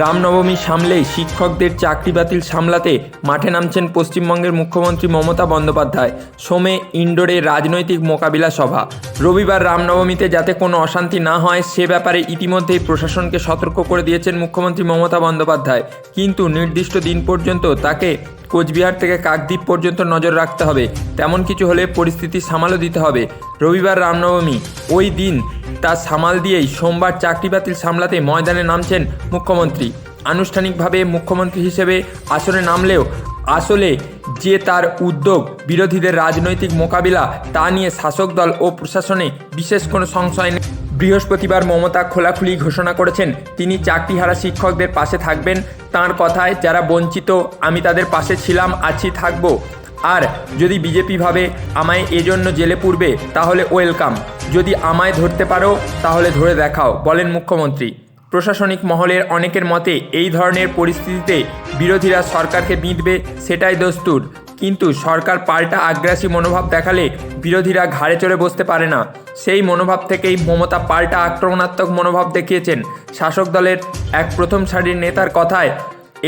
রামনবমী সামলেই শিক্ষকদের চাকরি বাতিল সামলাতে মাঠে নামছেন পশ্চিমবঙ্গের মুখ্যমন্ত্রী মমতা বন্দ্যোপাধ্যায়। সোমে ইন্ডোরে রাজনৈতিক মোকাবিলা সভা। রবিবার রামনবমীতে যাতে কোনো অশান্তি না হয়, সে ব্যাপারে ইতিমধ্যেই প্রশাসনকে সতর্ক করে দিয়েছেন মুখ্যমন্ত্রী মমতা বন্দ্যোপাধ্যায়। কিন্তু নির্দিষ্ট দিন পর্যন্ত তাকে কোচবিহার থেকে কাকদ্বীপ পর্যন্ত নজর রাখতে হবে। তেমন কিছু হলে পরিস্থিতি সামালও দিতে হবে। রবিবার রামনবমী। ওই দিন তা সামাল দিয়েই সোমবার চাকরি বাতিল সামলাতে ময়দানে নামছেন মুখ্যমন্ত্রী। আনুষ্ঠানিকভাবে মুখ্যমন্ত্রী হিসেবে আসরে নামলেও আসলে যে তার উদ্যোগ, বিরোধীদের রাজনৈতিক মোকাবিলা তা নিয়ে শাসক দল ও প্রশাসনে বিশেষ কোনো সংশয় নেই। বৃহস্পতিবার মমতা খোলাখুলি ঘোষণা করেছেন, তিনি চাকরিহারা শিক্ষকদের পাশে থাকবেন। তার কথায়, যারা বঞ্চিত, আমি তাদের পাশে ছিলাম, আছি, থাকব। আর যদি বিজেপি ভাবে আমায় এজন্য জেলে পুরবে, তাহলে ওয়েলকাম। যদি আমায় ধরতে পারো, তাহলে ধরে দেখাও, বলেন মুখ্যমন্ত্রী। প্রশাসনিক মহলের অনেকের মতে, এই ধরনের পরিস্থিতিতে বিরোধীরা সরকারকে বিঁধবে, সেটাই দস্তুর। কিন্তু সরকার পাল্টা আগ্রাসী মনোভাব দেখালে বিরোধীরা ঘাড়ে চড়ে বসতে পারে না। সেই মনোভাব থেকেই মমতা পাল্টা আক্রমণাত্মক মনোভাব দেখিয়েছেন শাসক দলের এক প্রথম সারির নেতার কথায়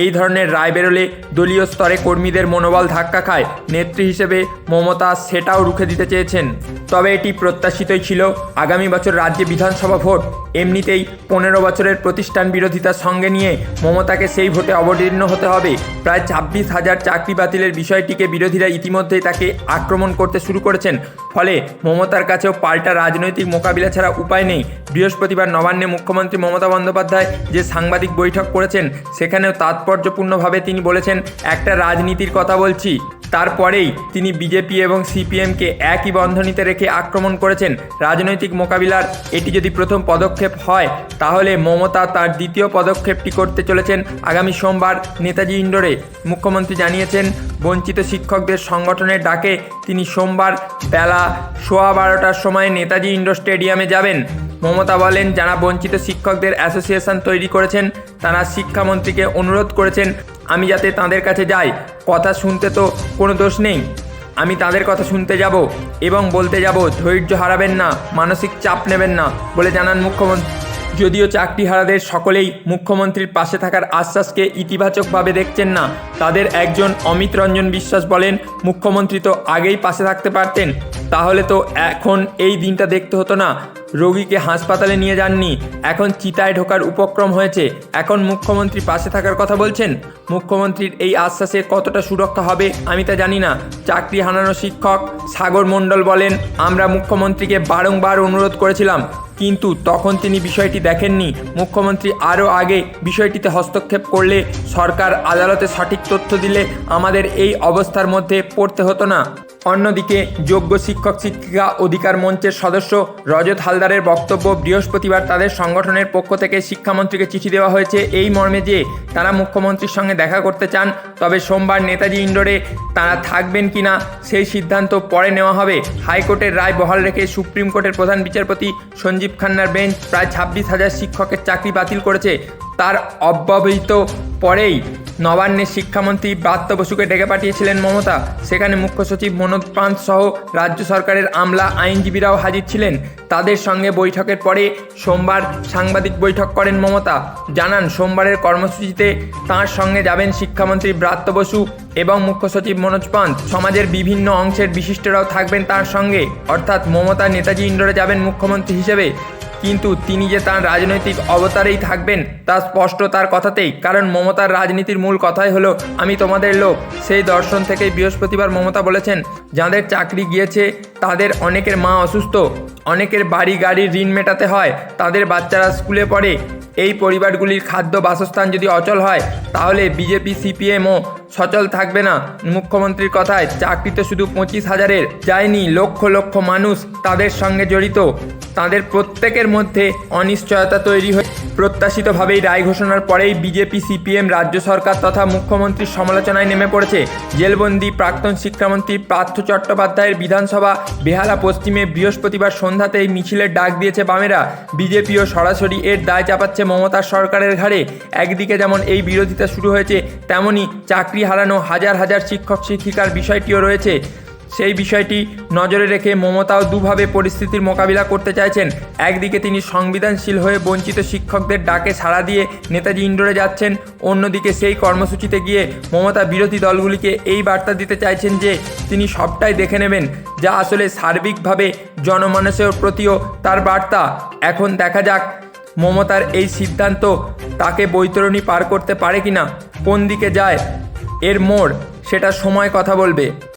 এই ধরনের রায় বেরোলে দলীয় স্তরে কর্মীদের মনোবল ধাক্কা খায় নেত্রী হিসেবে মমতা সেটাও রুখে দিতে চেয়েছেন। তবে এটি প্রত্যাশিতই ছিল আগামী বছর রাজ্যে বিধানসভা ভোট। এমনিতেই পনেরো বছরের প্রতিষ্ঠান বিরোধিতার সঙ্গে নিয়ে মমতাকে সেই ভোটে অবতীর্ণ হতে হবে। প্রায় ছাব্বিশ হাজার চাকরি বাতিলের বিষয়টিকে বিরোধীরা ইতিমধ্যেই তাকে আক্রমণ করতে শুরু করেছেন। ফলে মমতার কাছেও পাল্টা রাজনৈতিক মোকাবিলা ছাড়া উপায় নেই। বৃহস্পতিবার নবান্নে মুখ্যমন্ত্রী মমতা বন্দ্যোপাধ্যায় যে সাংবাদিক বৈঠক করেছেন, সেখানেও তাৎপর্যপূর্ণভাবে তিনি বলেছেন, একটা রাজনীতির কথা বলছি। তারপরেই তিনি বিজেপি এবং সিপিএমকে একই বন্ধনীতে রেখে আক্রমণ করেছেন। রাজনৈতিক মোকাবিলার এটি যদি প্রথম পদক্ষেপ হয়, তাহলে মমতা তার দ্বিতীয় পদক্ষেপটি করতে চলেছেন আগামী সোমবার নেতাজি ইন্ডোরে। মুখ্যমন্ত্রী জানিয়েছেন, বঞ্চিত শিক্ষকদের সংগঠনের ডাকে তিনি সোমবার বেলা সোয়া বারোটার সময় নেতাজি ইন্ডোর স্টেডিয়ামে যাবেন। মমতা বলেন, যারা বঞ্চিত শিক্ষকদের অ্যাসোসিয়েশন তৈরি করেছেন, তারা শিক্ষামন্ত্রীকে অনুরোধ করেছেন, আমি যাতে তাদের কাছে যাই, কথা শুনতে তো কোনো দোষ নেই। আমি তাদের কথা শুনতে যাব এবং বলতে যাব, ধৈর্য হারাবেন না, মানসিক চাপ নেবেন না, বলে জানান মুখ্যমন্ত্রী। যদিও চাকরি চাকরিহারাদের সকলেই মুখ্যমন্ত্রীর পাশে থাকার আশ্বাসকে ইতিবাচকভাবে দেখছেন না, তাদের একজন অমিত রঞ্জন বিশ্বাস বলেন, মুখ্যমন্ত্রী তো আগেই পাশে থাকতে পারতেন, তাহলে তো এখন এই দিনটা দেখতে হতো না। রোগীকে হাসপাতালে নিয়ে যাননি, এখন চিতায় ঢোকার উপক্রম হয়েছে, এখন মুখ্যমন্ত্রী পাশে থাকার কথা বলছেন। মুখ্যমন্ত্রীর এই আশ্বাসে কতটা সুরক্ষা হবে আমি তা জানি না। চাকরি হারানো শিক্ষক সাগর মণ্ডল বলেন, আমরা মুখ্যমন্ত্রীকে বারংবার অনুরোধ করেছিলাম কিন্তু তখন তিনি বিষয়টি দেখেননি। মুখ্যমন্ত্রী আরও আগে বিষয়টিতে হস্তক্ষেপ করলে সরকার আদালতে সঠিক তথ্য দিলে আমাদের এই অবস্থার মধ্যে পড়তে হতো না। অন্যদিকে যোগ্য শিক্ষক শিক্ষিকা অধিকার মঞ্চের সদস্য রজত হালদারের বক্তব্য বৃহস্পতিবার তাদের সংগঠনের পক্ষ থেকে শিক্ষামন্ত্রীকে চিঠি দেওয়া হয়েছে। এই মর্মে যে তারা মুখ্যমন্ত্রীর সঙ্গে দেখা করতে চান, তবে সোমবার নেতাজি ইন্ডোরে তারা থাকবেন কিনা সেই সিদ্ধান্ত পরে নেওয়া হবে। হাইকোর্টের রায় বহাল রেখে সুপ্রিম কোর্টের প্রধান বিচারপতি সঞ্জীব খান্নার বেঞ্চ প্রায় ছাব্বিশ হাজার শিক্ষকের চাকরি বাতিল করেছে। তার অব্যবহিত পরেই নবান্নের শিক্ষামন্ত্রী ব্রাত্য বসুকে ডেকে পাঠিয়েছিলেন মমতা। সেখানে মুখ্য সচিব মনোজ পান্ত সহ রাজ্য সরকারের আমলা আইনজীবীরাও হাজির ছিলেন। তাদের সঙ্গে বৈঠকের পরে সোমবার সাংবাদিক বৈঠক করেন মমতা। জানান, সোমবারের কর্মসূচিতে তাঁর সঙ্গে যাবেন শিক্ষামন্ত্রী ব্রাত্য বসু। এবং মুখ্য সচিব মনোজ পান্ত সমাজের বিভিন্ন অংশের বিশিষ্টরাও থাকবেন তার সঙ্গে। অর্থাৎ মমতা নেতাজি ইন্ডোরে যাবেন মুখ্যমন্ত্রী হিসেবে। কিন্তু তিনি যে তার রাজনৈতিক অবতারেই থাকবেন, তা স্পষ্ট তার কথাতেই। কারণ মমতার রাজনীতির মূল কথাই হলো, আমি তোমাদের লোক। সেই দর্শন থেকেই বৃহস্পতিবার মমতা বলেছেন, যাদের চাকরি গিয়েছে, তাদের অনেকের মা অসুস্থ। অনেকের বাড়ি গাড়ির ঋণ মেটাতে হয়, তাদের বাচ্চারা স্কুলে পড়ে। এই পরিবারগুলির খাদ্য বাসস্থান যদি অচল হয়, তাহলে বিজেপি, সিপিএমও সচল থাকবে না। মুখ্যমন্ত্রীর কথায় চাকরিতে শুধু পঁচিশ হাজারের, যায়নি লক্ষ লক্ষ মানুষ তাদের সঙ্গে জড়িত। তাদের প্রত্যেকের মধ্যে অনিশ্চয়তা তৈরি হয়ে প্রত্যাশিতভাবেই রায় ঘোষণার পরেই বিজেপি, সিপিএম, রাজ্য সরকার তথা মুখ্যমন্ত্রীর সমালোচনায় নেমে পড়েছে। জেলবন্দি প্রাক্তন শিক্ষামন্ত্রী পার্থ চট্টোপাধ্যায়ের বিধানসভা বেহালা পশ্চিমে বৃহস্পতিবার সন্ধ্যাতেই মিছিলের ডাক দিয়েছে বামেরা। বিজেপিও সরাসরি এর দায় চাপাচ্ছে মমতার সরকারের ঘাড়ে। একদিকে যেমন এই বিরোধিতা শুরু হয়েছে, তেমনি চাকরি হারানো হাজার হাজার শিক্ষক শিক্ষিকার বিষয়টিও রয়েছে। সেই বিষয়টি নজরে রেখে মমতাও দুভাবে পরিস্থিতির মোকাবিলা করতে চাইছেন। একদিকে তিনি সংবিধানশীল হয়ে বঞ্চিত শিক্ষকদের ডাকে সাড়া দিয়ে নেতাজি ইন্ডোরে যাচ্ছেন, অন্যদিকে সেই কর্মসূচিতে গিয়ে মমতা বিরোধী দলগুলিকে এই বার্তা দিতে চাইছেন যে তিনি সবটাই দেখে নেবেন। যা আসলে সার্বিকভাবে জনমানসের প্রতিও তার বার্তা। এখন দেখা যাক, মমতার এই সিদ্ধান্ত তাকে বৈতরণী পার করতে পারে কি না কোন দিকে যায়, এর মোড়, সেটা সময় কথা বলবে।